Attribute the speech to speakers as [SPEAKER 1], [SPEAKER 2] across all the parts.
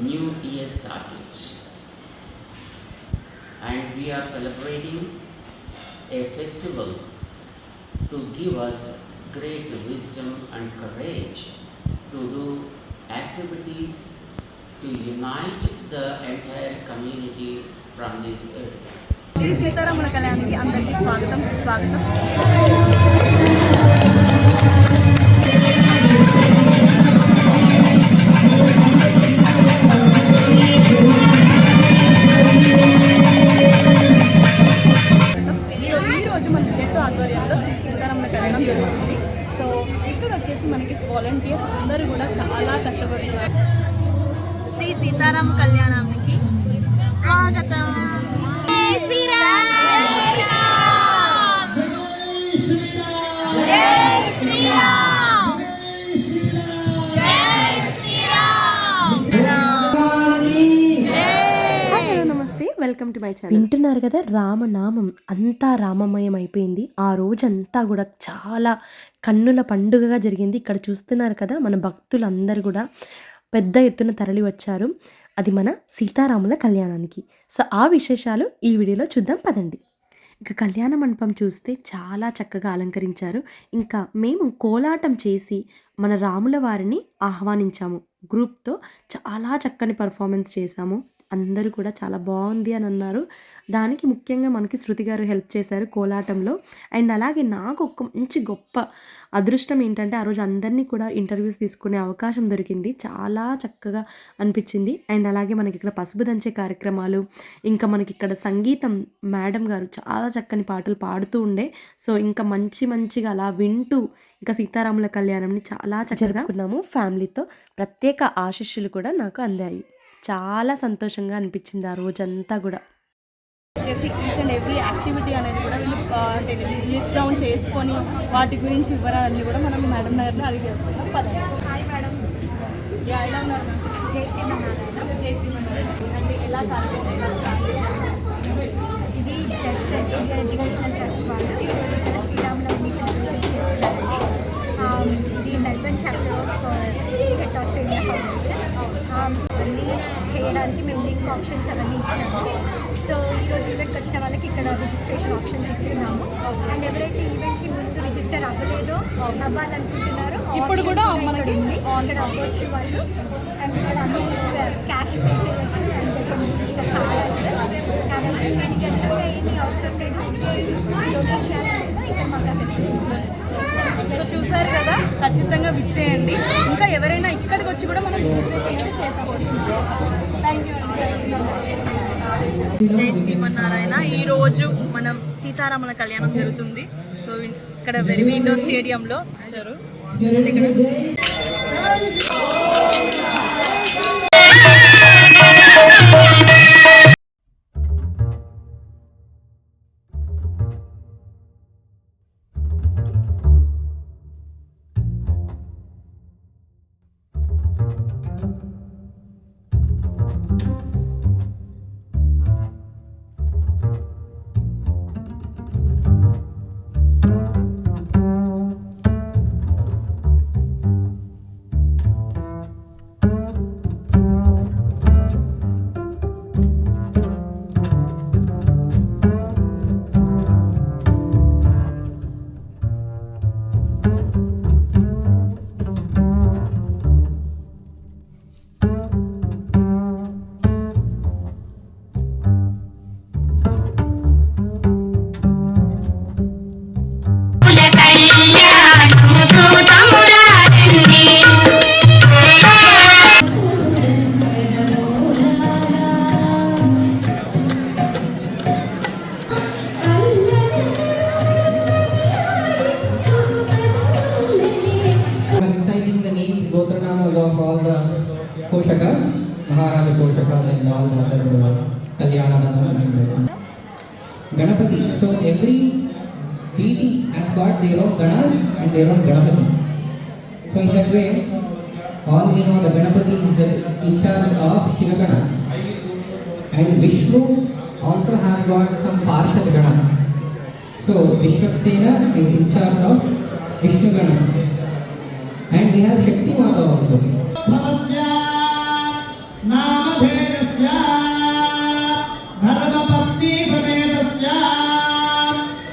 [SPEAKER 1] new year started. And we are celebrating a festival to give us great wisdom and courage to do activities to unite the entire community from this area.
[SPEAKER 2] Shri సీతారాముల కళ్యాణానికి అందరికీ స్వాగతం సుస్వాగతం volunteers అందరూ కూడా చాలా కష్టపడుతున్నారు. శ్రీ సీతారామ కళ్యాణానికి స్వాగతం.
[SPEAKER 3] Welcome to my channel. వింటున్నారు కదా రామనామం. అంతా రామమయం అయిపోయింది. ఆ రోజంతా కూడా చాలా కన్నుల పండుగగా జరిగింది. ఇక్కడ చూస్తున్నారు కదా మన భక్తులందరూ కూడా పెద్ద ఎత్తున తరలి వచ్చారు. అది మన సీతారాముల కళ్యాణానికి. సో ఆ విశేషాలు ఈ వీడియోలో చూద్దాం. పదండి. ఇక కళ్యాణ మండపం చూస్తే చాలా చక్కగా అలంకరించారు. ఇంకా మేము కోలాటం చేసి మన రాముల వారిని ఆహ్వానించాము. గ్రూప్తో చాలా చక్కని పర్ఫార్మెన్స్ చేశాము. అందరూ కూడా చాలా బాగుంది అని అన్నారు. దానికి ముఖ్యంగా మనకి శృతి గారు హెల్ప్ చేశారు కోలాటంలో. అండ్ అలాగే నాకు ఒక మంచి గొప్ప అదృష్టం ఏంటంటే ఆ రోజు అందరినీ కూడా ఇంటర్వ్యూస్ తీసుకునే అవకాశం దొరికింది. చాలా చక్కగా అనిపించింది. అండ్ అలాగే మనకి ఇక్కడ పసుపు దంచే కార్యక్రమాలు ఇంకా మనకి ఇక్కడ సంగీతం మేడం గారు చాలా చక్కని పాటలు పాడుతూ ఉండే. సో ఇంకా మంచి మంచిగా అలా వింటూ ఇంకా సీతారాముల కళ్యాణంని చాలా చక్కగా జరుపుకున్నాము. ఫ్యామిలీతో ప్రత్యేక ఆశీస్సులు కూడా నాకు అందాయి. చాలా సంతోషంగా అనిపించింది ఆ రోజంతా కూడా.
[SPEAKER 2] వచ్చేసి ఈచ్ అండ్ ఎవ్రీ యాక్టివిటీ అనేది కూడా వీళ్ళు లిస్ట్ డౌన్ చేసుకొని వాటి గురించి వివరాలన్నీ కూడా మనం మేడం గారిని అడిగి తెలుసుకుందాం పదండి హాయ్ మేడం యా ఎలా
[SPEAKER 4] ఎడ్యుకేషనల్ ట్రస్ట్ వాళ్ళు ఈరోజు ఇక్కడ సెలబ్రేషన్ చేస్తున్నారండి. ఇది Melbourne chapter of Australia foundation. అన్నీ చేయడానికి మేము లింక్ ఆప్షన్స్ అవన్నీ ఇచ్చాము. సో ఈరోజు ఈవెంట్కి వచ్చిన వాళ్ళకి ఇక్కడ రిజిస్ట్రేషన్ ఆప్షన్స్ ఇస్తున్నాము. అండ్ ఎవరైతే ఈవెంట్కి ముందు రిజిస్టర్ అవ్వలేదో అవ్వాలనుకుంటున్నారో
[SPEAKER 2] ఇప్పుడు కూడా మనకి
[SPEAKER 4] ఉంది. అక్కడ అవ్వచ్చు వాళ్ళు. అండ్ ఇక్కడ అన్ని క్యాష్ పే చేయవచ్చు. అండ్ ఏమి అవసరం లేదు. ఇక్కడ మాకు ఫెసిలిటీస్
[SPEAKER 2] సో చూసారు కదా ఖచ్చితంగా విచ్చేయండి. ఇంకా ఎవరైనా ఇక్కడికి వచ్చి కూడా మనం చేసుకోవచ్చు థ్యాంక్ యూ జై శ్రీమన్నారాయణ. ఈ రోజు మనం సీతారాముల కళ్యాణం జరుగుతుంది. సో ఇక్కడ వెరీ ఇండోర్ స్టేడియంలో వచ్చారు.
[SPEAKER 5] Ganapati. So every deity has got their own Ganas and their own Ganapati. So in that way, all we know the Ganapati is the in charge of Shiva Ganas. And Vishnu also have got some Parshad Ganas. So Vishwaksena is in charge of Vishnu Ganas. And we have Shakti Mata also.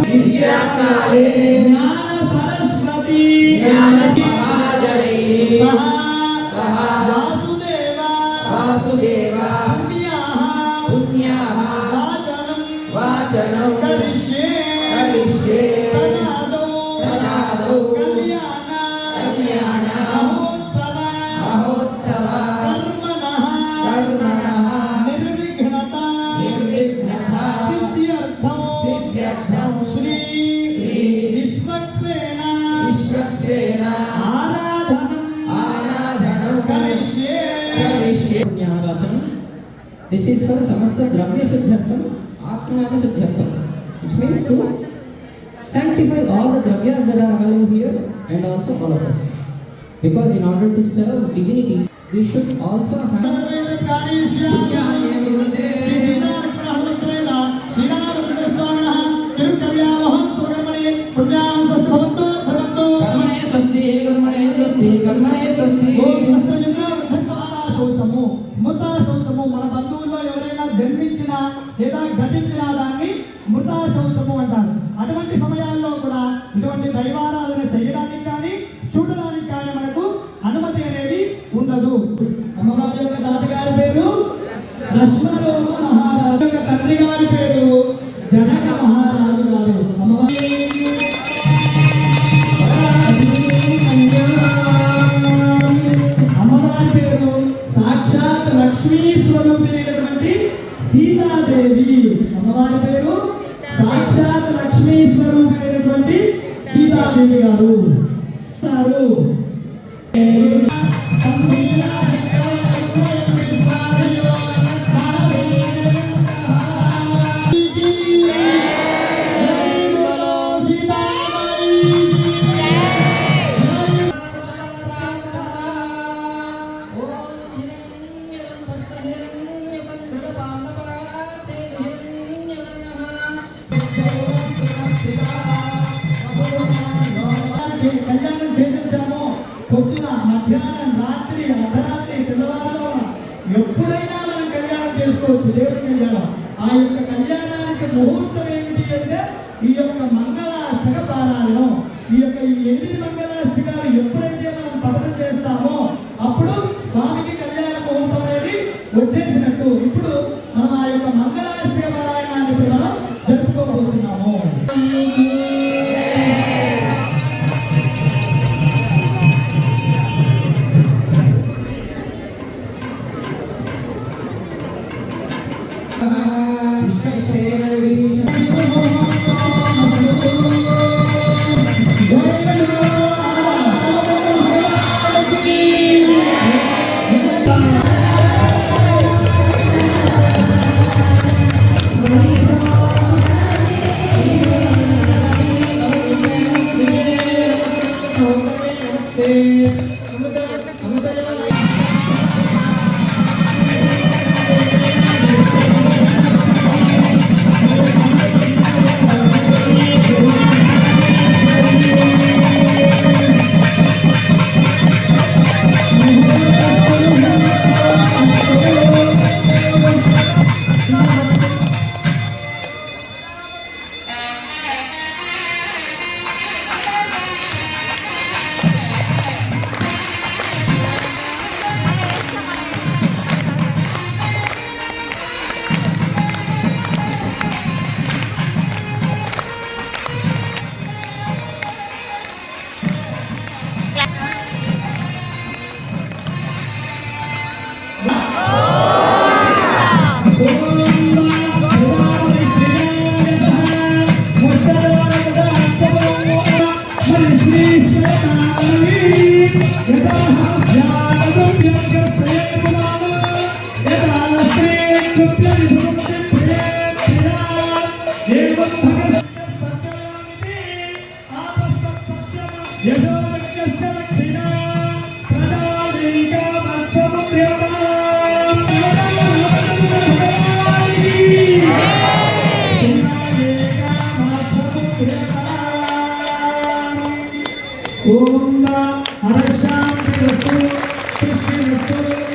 [SPEAKER 6] विद्याकाले
[SPEAKER 7] ज्ञानसरस्वती
[SPEAKER 8] ज्ञानसहाजनैः सह is for samasta dravya shuddhartham atmanada shuddhartham which means to sanctify all the dravyas that are available here and also all of us because in order to serve divinity we should also have
[SPEAKER 6] పుణ్యాహ గతించిన లేదా గతించిన దాన్ని మృతా అంటారు. అటువంటి సమయాల్లో కూడా ఇటువంటి దైవార அமுதா அமுதா
[SPEAKER 8] ఓం అరశాంతిరస్తు సృష్టి పుష్టిరస్తు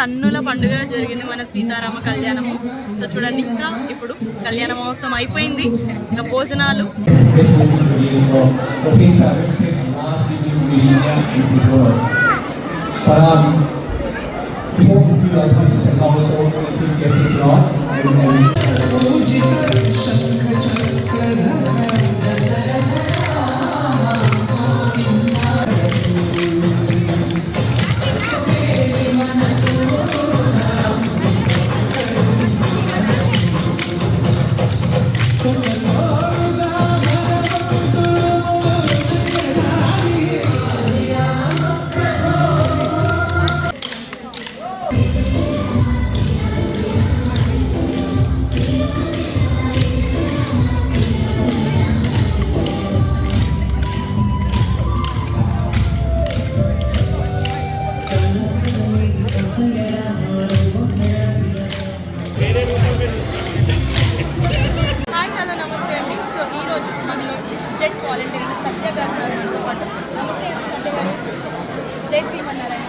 [SPEAKER 2] కన్నుల పండుగ జరిగింది మన సీతారామ కళ్యాణము. సో చూడండి ఇంకా ఇప్పుడు కళ్యాణ మహోత్సవం అయిపోయింది. ఇంకా భోజనాలు.
[SPEAKER 9] Para people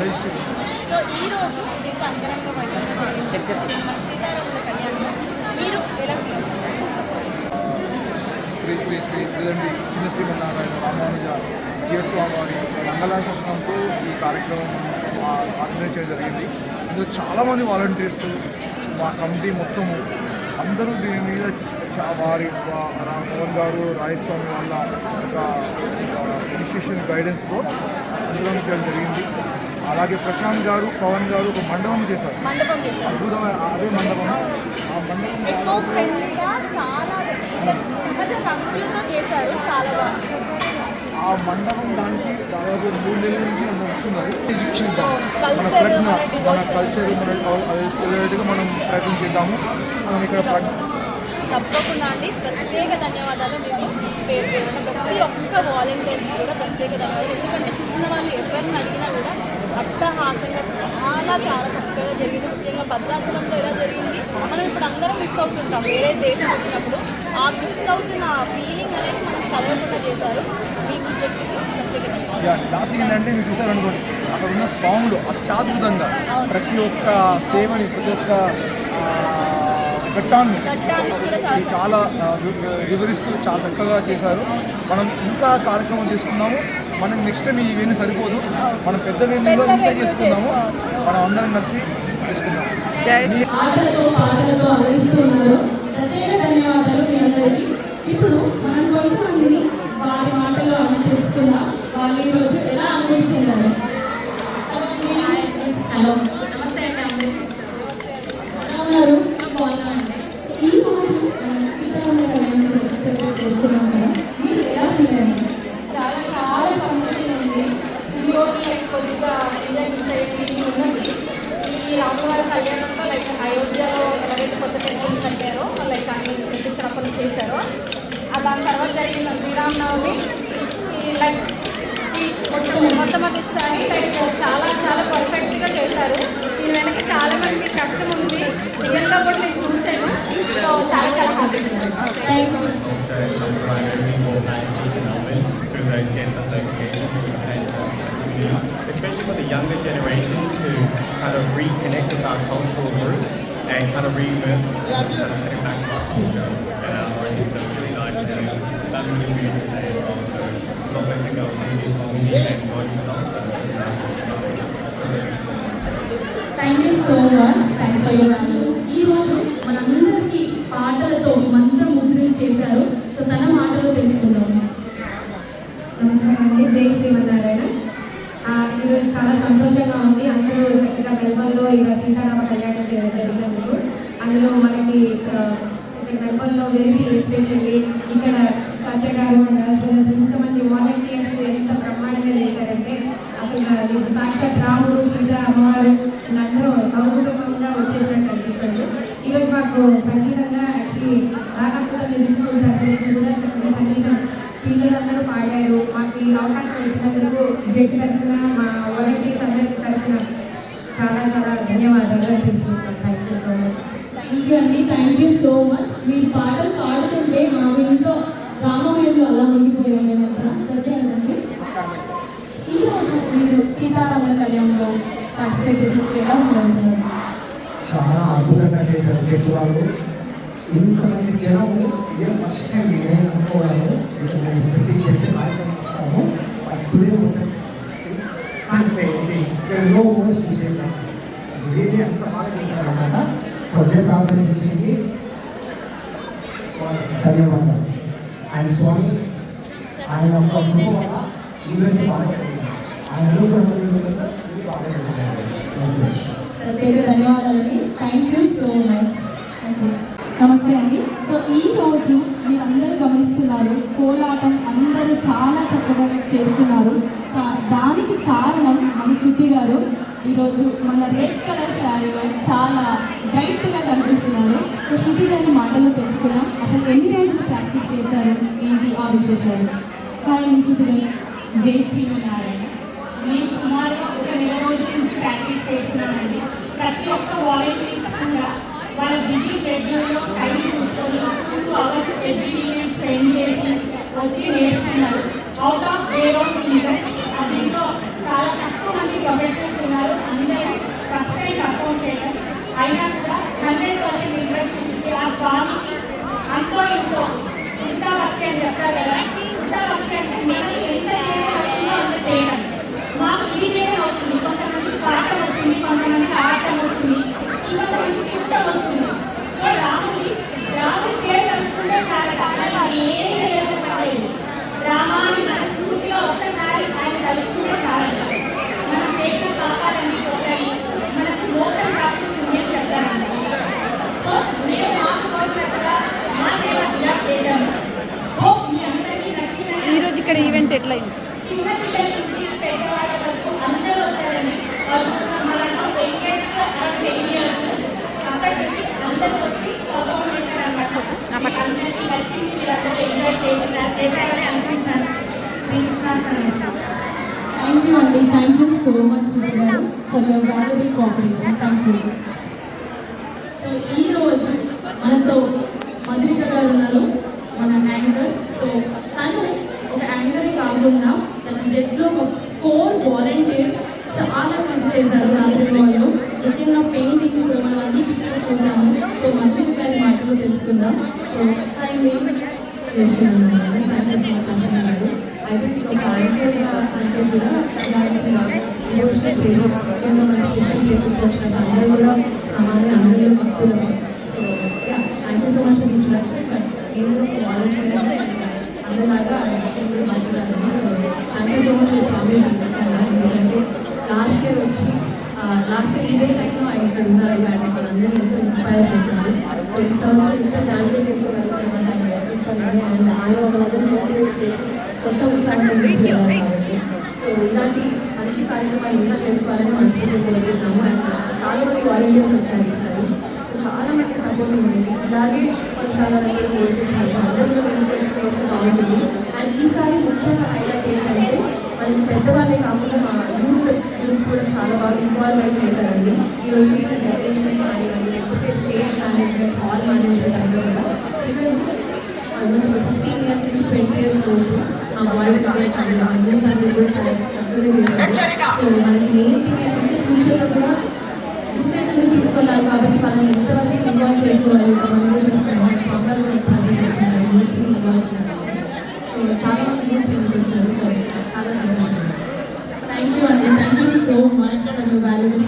[SPEAKER 2] సో ఈ రోజు అంగరంగ మీరు ఎలా
[SPEAKER 10] శ్రీ శ్రీ శ్రీ శ్రీదండి చిన్న శ్రీమన్నారాయణ రామానుజ జీవస్వామి వారి మంగళాశాసనంతో ఈ కార్యక్రమం ఆర్గనైజ్ చేయడం జరిగింది. ఇందులో చాలామంది వాలంటీర్స్ మా కమిటీ మొత్తము అందరూ దీని మీద చ- వారి పవన్ గారు రాయస్వామి వాళ్ళ ఒక ఇనిషియేషన్ గైడెన్స్తో అందరం చేయడం జరిగింది. అలాగే ప్రశాంత్ గారు పవన్ గారు ఒక మండపం చేశారు. అద్భుతమైన అదే మండపం. ఆ మండపం
[SPEAKER 2] ఎక్కువ ఫ్రెండ్లీగా చాలా అంటే సహజ రంగులతో చేశారు చాలా బాగుంది
[SPEAKER 10] ఆ మండపం దానికి దాదాపు మూడు నెలల నుంచి మనం వస్తున్నది. ఎడ్యుకేషన్ మన ప్రజ్ఞ
[SPEAKER 2] మన.
[SPEAKER 10] కల్చర్ మన మనం ప్రయత్నం చేద్దాము. మనం ఇక్కడ ప్రజ్ఞ
[SPEAKER 2] తప్పకుండా అండి. ప్రత్యేక ధన్యవాదాలు. మీకు పేరు పేరున ప్రతి ఒక్క వాలంటీర్స్ కూడా ప్రత్యేక ధన్యవాదాలు. ఎందుకంటే చూసిన వాళ్ళు ఎవరిని అడిగినా కూడా అట్టహాసంగా చాలా చాలా చక్కగా జరిగింది. ముఖ్యంగా భద్రాచలంలో ఎలా జరిగింది? మనం ఇప్పుడు అందరం మిస్ అవుతుంటాం. వేరే దేశం వచ్చినప్పుడు ఆ మిస్ అవుతున్న ఆ ఫీలింగ్ అనేది మనం కలగకుండా చేశారు. మీకు
[SPEAKER 10] లాస్ట్ ఏంటంటే మీరు చూసారనుకోండి అక్కడ ఉన్న సాంగ్లు అత్యాద్భుతంగా ప్రతి ఒక్క సేవని ప్రతి ఒక్క ఘట్టాన్ని
[SPEAKER 2] చాలా
[SPEAKER 10] వివరిస్తూ చాలా చక్కగా చేశారు. మనం ఇంకా కార్యక్రమం తీసుకున్నాము మనం నెక్స్ట్ టైం ఇవన్నీ సరిపోదు. మనం పెద్ద వేణులో ఇంకా చేసుకున్నాము. మనం అందరం కలిసి చేసుకున్నాము
[SPEAKER 11] ఇప్పుడు మనం కొంతమందిని వారి మాటల్లో అన్ని తెలుసుకుందాం. వాళ్ళు ఈరోజు ఎలా అనుభూతి చెందారు
[SPEAKER 12] హలో నమస్తే అండి అందరికీ
[SPEAKER 11] ఎలా ఉన్నారు
[SPEAKER 12] బాగున్నామండి
[SPEAKER 11] ఈ రోజు మనం సీతారామ కళ్యాణం సెలబ్రేట్ చేసుకున్నాం కదా మీరు ఎలా ఫీల్ అయ్యారు
[SPEAKER 12] చాలా చాలా సంతోషంగా ఉంది ఇన్ని రోజులు లైక్ కొద్దిగా ఎంజాయ్ మిస్ అయ్యి ఉన్నది ఈ రాములవారి కళ్యాణంలో లైక్ అయోధ్యలో ఎలాగైతే కొత్త టెంపుల్ కట్టారో లైక్ అన్ని ప్రతిష్టాపన చేశారో ఆ దాని తర్వాత జరిగిన శ్రీరామనవమి ఈ లైక్ మొట్టమొదటిసారి లైక్ చాలా చాలా పర్ఫెక్ట్గా చేశారు దీని వెనక చాలా మంది కష్టం ఉంది రియల్గా కూడా నేను చూశాను సో చాలా చాలా
[SPEAKER 11] you
[SPEAKER 9] especially for the younger generations to kind of reconnect with our cultural roots and kind of re-immerse to our culture Thank you so
[SPEAKER 11] much. Thanks for your valuable పాడుతుంటే మా ఇంట్లో రామమయంలో అలా మునిగిపోయాం మేమంతా ప్రత్యేకండి ఈ రోజు మీరు సీతారాముల కళ్యాణంలో పార్టిసిపేట్ చేసినప్పుడు ఎలా ఉంటున్నారు
[SPEAKER 6] చాలా అద్భుతంగా చేశారు చెట్టు వాళ్ళు. ఇంతమంది జనము ఇదే ఫస్ట్ టైం నేను అనుకోవడము ఇక నేను ఇప్పటికీ కార్యక్రమం ఇస్తాము టుడే సే రియల్లీ అంత బాగా చేశారన్నమాట ప్రొజెక్ట్ ఆర్గనైజేషన్కి ధన్యవాదాలు ఆయన స్వామి. ఆయన ఒక కృప వల్ల ఈవెంట్ ఆయన అనుగ్రహం
[SPEAKER 11] ప్రత్యేక ధన్యవాదాలండి. థ్యాంక్ యూ సో మచ్ నమస్తే అండి. సో ఈ రోజు మీరు అందరూ గమనిస్తున్నారు కోలాటం అందరూ చాలా చక్కగా చేస్తున్నారు. దానికి కారణం మన శృతి గారు. ఈరోజు మన రెడ్ కలర్ శారీలో చాలా బ్రైట్గా కనిపిస్తున్నారు. సో శృతి గారి మాటలు తెలుసుకుందాం. అసలు ఎన్ని రోజులు ప్రాక్టీస్ చేశారు? ఏంటి ఆ విశేషాలు? హాయ్ అండి
[SPEAKER 12] జై శ్రీమన్నారాయణ. మేము సుమారుగా ఒక నెల రోజుల నుంచి ప్రాక్టీస్ చేస్తున్నామండి ప్రతి ఒక్క వాలంటీర్స్ కూడా వాళ్ళ బిజీ షెడ్యూల్లో టైం చూసుకొని టూ అవర్స్ ఎవ్రీ స్పెండ్ చేసి వచ్చి నేర్చుకున్నారు. Out of their own interest దీంట్లో చాలా తక్కువ మంది ప్రొఫెషనల్స్ ఉన్నారు. అందరూ ఫస్ట్ టైం అకౌంట్ చేయడం. అయినా కూడా హండ్రెడ్ చేశారని అనుకుంటున్నాను థ్యాంక్
[SPEAKER 2] యూ అండి thank you
[SPEAKER 11] so much Sudheer గారు for your valuable cooperation thank you so ఈరోజు మనతో మధురిక గారు ఉన్నారు. మన యాంకర్
[SPEAKER 13] సమానం అందరూ భక్తులమే so thank you so much for introduction but నేను వాలంటీర్ అందరిలాగా నేను so thank you so much Swamiji ముఖ్యంగా ఎందుకంటే లాస్ట్ ఇయర్ వచ్చి లాస్ట్ ఇయర్ ఇదే టైంలో ఆయన ఇక్కడ ఉన్నారు అండ్ మనందరినీ ఎంతో ఇన్స్పైర్ చేశారు. సో ఈ సంవత్సరం ఇంత గ్రాండ్గా చేసుకోగలుగుతామంటే ఆయన లెసన్స్ వల్లనే అండ్ ఆయన వాళ్ళందరూ మోటివేట్ చేసి కొత్త కాబట్టి సో ఇలాంటి మంచి కార్యక్రమాలు ఇంకా చేసుకోవాలని మనస్ఫూర్తిగా వచ్చారు ఈసారి సో చాలా మంది సపోర్ట్ ఉంది ఇలాగే కొనసాగాలని కూడా కోరుకుంటున్నాను అందరూ కూడా ముందుకు చేస్తే బాగుంటుంది. అండ్ ఈసారి ముఖ్యంగా హైలైట్ ఏంటంటే మనకి పెద్దవాళ్ళే కాకుండా మా యూత్ యూత్ కూడా చాలా బాగా ఇన్వాల్వ్ అయి చేశారండి. ఈ రోజు చూసిన డెకరేషన్స్ కానివ్వండి లేకపోతే స్టేజ్ మేనేజ్మెంట్ హాల్ మేనేజ్మెంట్ అంతా కూడా. ఆల్మోస్ట్ ఫిఫ్టీన్ ఇయర్స్ నుంచి ట్వంటీ ఇయర్స్ వరకు మా బాయ్స్ అండ్ మా యూత్ అందరూ కూడా చాలా చక్కగా చేశారు. సో మనకి మెయిన్ థింగ్ ఏంటంటే ఫ్యూచర్లో కూడా తీసుకెళ్ళాలి కాబట్టి వాళ్ళని ఎంతవరకు ఇన్వాల్వ్ చేసుకోవాలి మనమే చూస్తున్నాం సోమవారం కూడా ఇప్పుడు అదే చెప్తున్నారు యూత్ని ఇన్వాల్వ్ చేయాలి సో చాలా మంది యూత్ ముందుకు వచ్చారు. సో చాలా సంతోషం.
[SPEAKER 11] థ్యాంక్ యూ అండి
[SPEAKER 8] thank you so much for your valuable